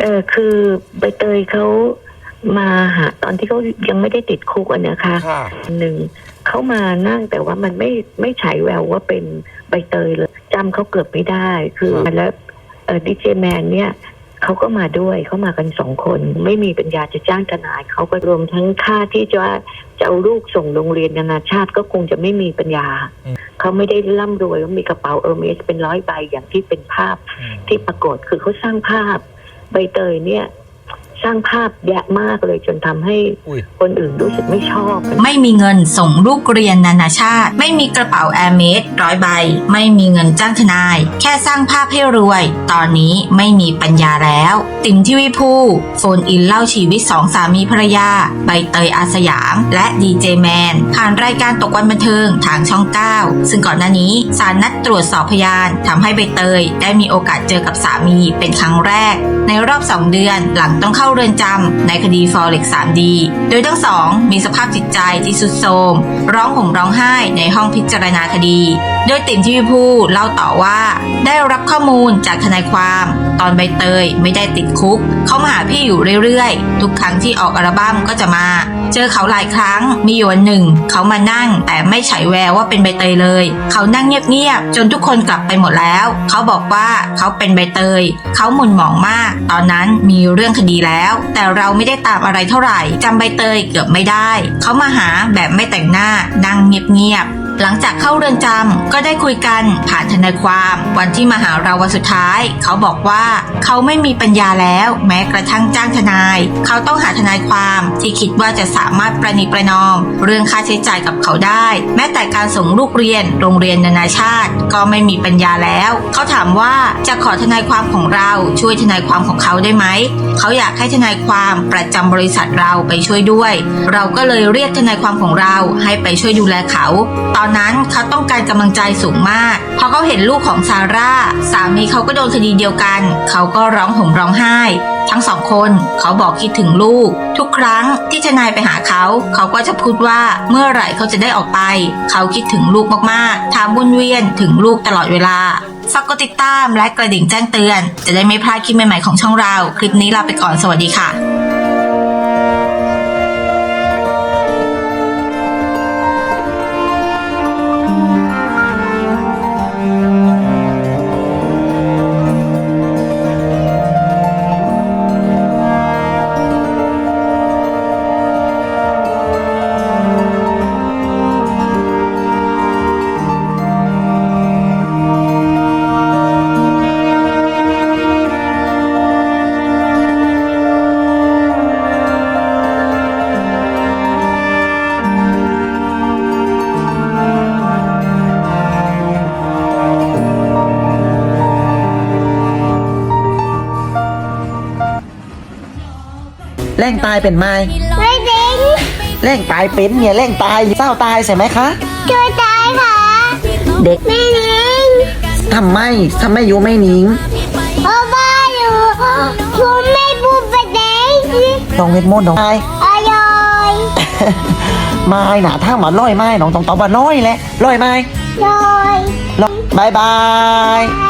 เออคือใบเตยเขามาหาตอนที่เขายังไม่ได้ติดคุกอะนะคะค่ะหนึ่งเขามานั่งแต่ว่ามันไม่ไม่ฉายแววว่าเป็นใบเตยเลยจำเขาเกือบไม่ได้ คือครับ แล้วเออดีเจแมนเนี่ยเขาก็มาด้วยเขามากันสองคน ไม่มีปัญญาจะจ้างทนายเขาก็รวมทั้งค่าที่จะจะเอาลูกส่งโรงเรียนนานาชาติก็คงจะไม่มีปัญญาเขาไม่ได้ร่ำรวยว่ามีกระเป๋าเออร์เมสเป็นร้อยใบอย่างที่เป็นภาพ อืมที่ปรากฏคือเขาสร้างภาพ ใบเตยเนี่ย สร้างภาพแยะมากเลยจนทำให้อุ้ยคนอื่นรู้สึกไม่ชอบ ไม่มีเงินส่งลูกเรียนนานาชาติ ไม่มีกระเป๋าแอร์เมสร้อยใบ ไม่มีเงินจ้างทนาย แค่สร้างภาพให้รวย ตอนนี้ไม่มีปัญญาแล้ว ติ๋มที่วิภูโฟนอินเล่าชีวิตสองสามีภรรยา ใบเตยอาสยาม และดีเจแมนผ่านรายการตกวันบันเทิงทางช่อง 9 ซึ่งก่อนหน้านี้ศาลนัดตรวจสอบพยานทำให้ใบเตย ได้มีโอกาสเจอกับสามีเป็นครั้งแรก ในรอบ 2 เดือนหลังต้องเข้าเรือนจำในคดี Forex 3D โดยทั้งสองมีสภาพจิตใจที่สุดโทรมร้องห่มร้องไห้ในห้องพิจารณาคดี โดยติ่มที่วิภูเล่าต่อว่า ได้รับข้อมูลจากทนายความ ตอนใบเตยไม่ได้ติดคุก เขามาหาพี่อยู่เรื่อยๆ ทุกครั้งที่ออกอัลบั้มก็จะมา เจอเขาหลายครั้งมีอยู่วันหนึ่ง เขามานั่งแต่ไม่ฉายแววว่าเป็นใบเตยเลย เขานั่งเงียบๆจนทุกคนกลับไปหมดแล้ว เขาบอกว่าเขาเป็นใบเตย เขาหมุนหมองมาก ตอนนั้นมีเรื่องคดีแล้วแต่เราไม่ได้ตามอะไรเท่าไหร่จำใบเตยเกือบไม่ได้ เขามาหาแบบไม่แต่งหน้านั่งเงียบๆ หลังจากเข้าเรือนจำก็ได้คุยกันผ่านทนายความ วันที่มาหาเราวันสุดท้าย เขาบอกว่าเขาไม่มีปัญญาแล้วแม้กระทั่งจ้างทนาย เขาต้องหาทนายความที่คิดว่าจะสามารถประนีประนอม เรื่องค่าใช้จ่ายกับเขาได้ แม้แต่การส่งลูกเรียนโรงเรียนนานาชาติ ก็ไม่มีปัญญาแล้ว เขาถามว่าจะขอทนายความของเราช่วยทนายความของเขาได้ไหมเขาอยากให้ทนายความประจำบริษัทเราไปช่วยด้วย เราก็เลยเรียกทนายความของเราให้ไปช่วยดูแลเขา ตอนนั้นเขาต้องการกำลังใจสูงมากเพราะเขาเห็นลูกของซาร่า สามีเขาก็โดนคดีเดียวกัน เขาก็ร้องห่มร้องไห้ ทั้งสองคนเขาบอกคิดถึงลูก ทุกครั้งที่ทนายไปหาเขา เขาก็จะพูดว่าเมื่อไหร่เขาจะได้ออกไป เขาคิดถึงลูกมากๆถามวนเวียนถึงลูกตลอดเวลาฝากกดติดตามและกระดิ่งแจ้งเตือน จะได้ไม่พลาดคลิปใหม่ๆของช่องเรา คลิปนี้ลาไปก่อนสวัสดีค่ะ แร่งตายเป็นไม้ไม่จริงแร่งตายเป็นเนี่ยแร่งตายเศร้าตายใช่ไหมคะช่วยตายค่ะ เด็กไม่จริงทำไมทำไมอยู่ไม่หนิงเพราะว่าอยู่คุณไม่พูดประเด็นน้องเวทมนต์น้องไม้อร่อยไม้หนาถ้ามาร้อยไม้น้องต้องตอบว่าร้อยแหละร้อยไม้อร่อยร้อยบายบายไป